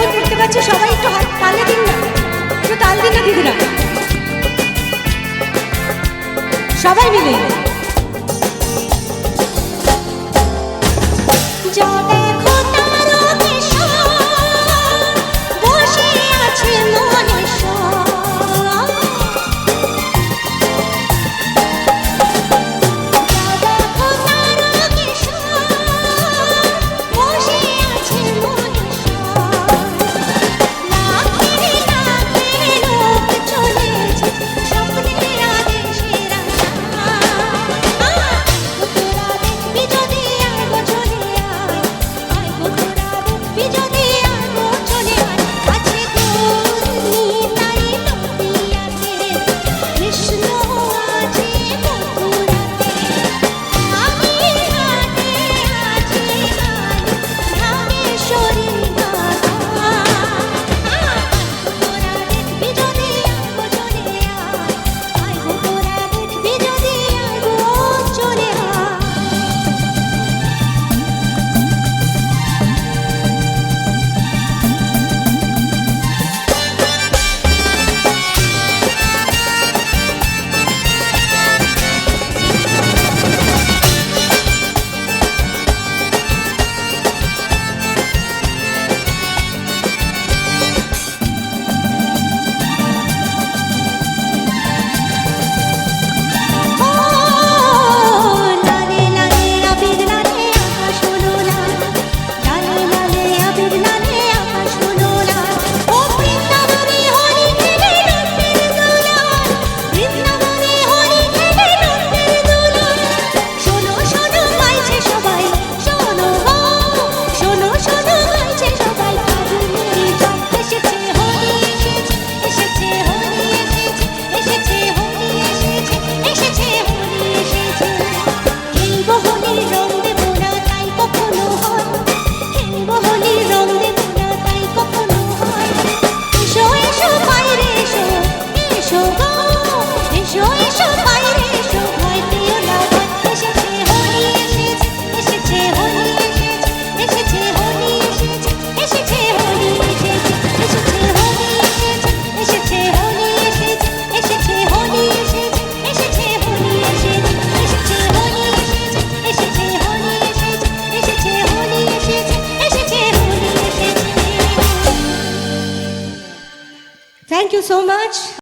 এখন করতে পারছি সবাই একটু হাত তালে দিন না। একটু তাল দিন না দিদিরা সবাই মিলে। so much.